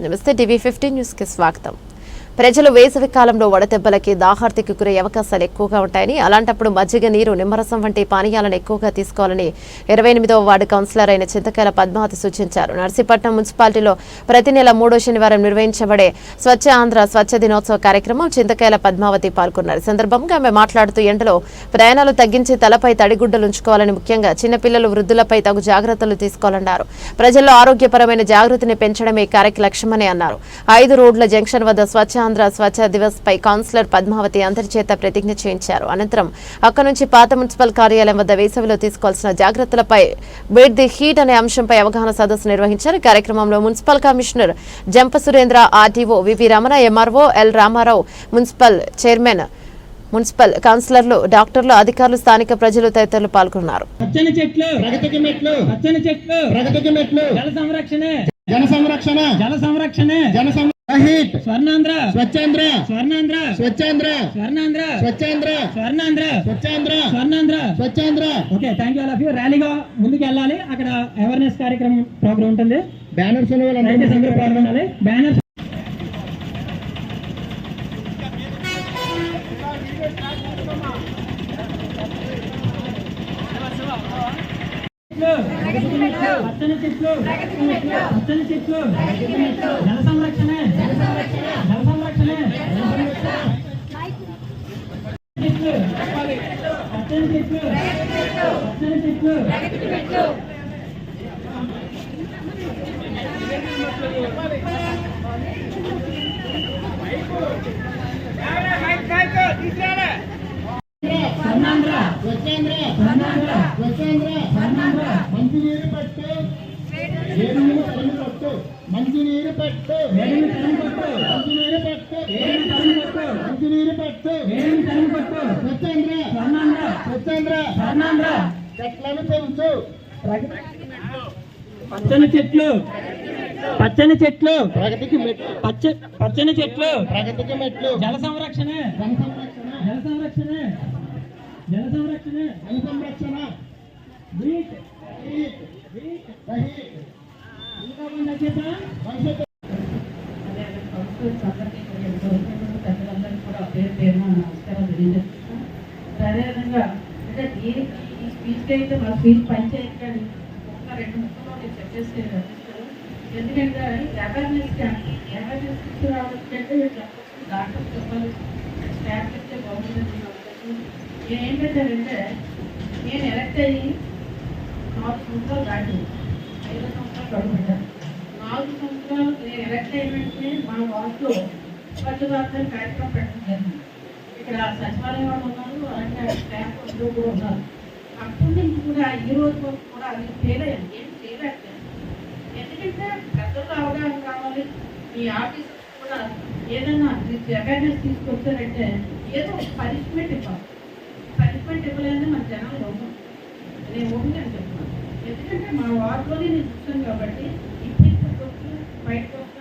నమస్తే TV fifteen న్యూస్కి స్వాగతం. ప్రజలు వేసవి కాలంలో వడదెబ్బలకి దాహార్తికి గురయ్యే అవకాశాలు ఎక్కువగా ఉంటాయని అలాంటప్పుడు మజ్జిగ నీరు నిమ్మరసం వంటి పానీయాలను ఎక్కువగా తీసుకోవాలని ఇరవై ఎనిమిదవ వార్డు కౌన్సిలర్ అయిన చింతకాయల పద్మావతి సూచించారు. నర్సీపట్నం మున్సిపాలిటీలో ప్రతి నెల మూడో శనివారం నిర్వహించబడే స్వచ్ఛ ఆంధ్ర స్వచ్ఛ దినోత్సవ కార్యక్రమం చింతకాయల పద్మావతి పాల్గొన్నారు. సందర్భంగా ఆమె మాట్లాడుతూ ఎండలో ప్రయాణాలు తగ్గించి తలపై తడిగుడ్డలు ఉంచుకోవాలని ముఖ్యంగా చిన్నపిల్లలు వృద్ధులపై తగు జాగ్రత్తలు తీసుకోవాలన్నారు. ప్రజల్లో ఆరోగ్యపరమైన జాగృతిని పెంచడమే ఈ కార్యక్రమ లక్ష్యమని అన్నారు. ఐదు రోడ్ల జంక్షన్ వద్ద స్వచ్ఛ ఆంధ్ర స్వచ్ఛ దివస్ పై కౌన్సిలర్ పద్మావతి అందరి చేత ప్రతిజ్ఞ చేయించారు. అనంతరం అక్కడి నుంచి పాత మున్సిపల్ కార్యాలయం వద్ద వేసవిలో తీసుకోవాల్సిన జాగ్రత్తలపై బేట్ ది హీట్ అనే అంశంపై అవగాహన సదస్సు నిర్వహించారు. ఈ కార్యక్రమంలో municipal commissioner Jampa Surendra RTO VV Ramana MRO L Rama Rao municipal chairman municipal కౌన్సిలర్లు డాక్టర్లు అధికారులు స్థానిక ప్రజలు తదితరులు పాల్గొన్నారు. జల సంరక్షణ జన సంరక్షణ జల సంరక్షణ heat Swarnandhra. Swachhandhra. Swarnandhra. Swachhandhra. Swarnandhra. Swachhandhra. Swarnandhra. Swachhandhra. Swarnandhra. Swachhandhra. Okay thank you all of you ర్యాలీగా ముందుకు వెళ్ళాలి అక్కడ అవేర్నెస్ కార్యక్రమం ప్రోగ్రామ్ ఉంటుంది. బ్యానర్స్ పాల్గొనాలి. బ్యానర్ పచ్చని చెట్లు. పచ్చని చెట్లు. జల సంరక్షణ. మంచినీరు పెట్టు. మంచినీరు పెట్టు. పట్టు పట్టు తరిమి పట్టు తరిమి పట్టు స్వర్ణాంధ్ర స్వర్ణాంధ్ర చెట్లను పెంచు పచ్చని చెట్లు. పచ్చని చెట్లు. ప్రగతికి మెట్లు. పచ్చ పచ్చని చెట్లు. ప్రగతికి మెట్లు. జల సంరక్షణ. జన సంరక్షణ. జల సంరక్షణ. జల సంరక్షణ. జన సంరక్షణ. వీట్ మంది వచ్చేసా భవిష్యత్తు పెద్దలందరికీ కూడా పేరు పేరున నమస్కారాలు తెలియజేస్తున్నాను అదేవిధంగా అంటే దీనికి ఈ స్పీచ్కి అయితే మా స్పీచ్ పంచాయతీ కానీ ఒక్క రెండు ముక్కలో నేను చెప్పేసి రచిస్తాను ఎందుకంటే అవేర్నెస్ క్యాంప్ అవేర్నెస్ తీసుకురావాలంటే చెప్పచ్చు చెప్పాలి స్టాఫ్ చెప్తే బాగుంటుంది నేను ఏం పెట్టానంటే నేను ఎలక్ట్ అయ్యి నాలుగు సంవత్సరాలు దాటింది ఐదు సంవత్సరాలు గడుపుతాను నాలుగు సంవత్సరాలు నేను ఎలక్ట్ అయిన వెంటనే మన వార్డులో స్వచ్ఛ భారత్ కార్యక్రమం పెట్టడం జరిగింది ఇక్కడ సచివాలయం వాళ్ళు ఉన్నారు అలాగే స్టాఫ్ అందరూ కూడా ఉన్నారు అప్పటి నుంచి కూడా ఈ రోజు వరకు కూడా అది చేయలేదు ఏం చేయలేకపోయాను ఎందుకంటే పెద్దలు అవగాహన కావాలి మీ ఆఫీస్ కూడా ఏదైనా అవేర్నెస్ తీసుకొచ్చారంటే ఏదో పనిష్మెంట్ ఇవ్వాలి పనిష్మెంట్ ఇవ్వలేదని మన జనాలు ఉండవు నేను ఓపెన్ అని చెప్తున్నాను ఎందుకంటే మా వార్డులోనే నేను చూసాను కాబట్టి ఇప్పుడు right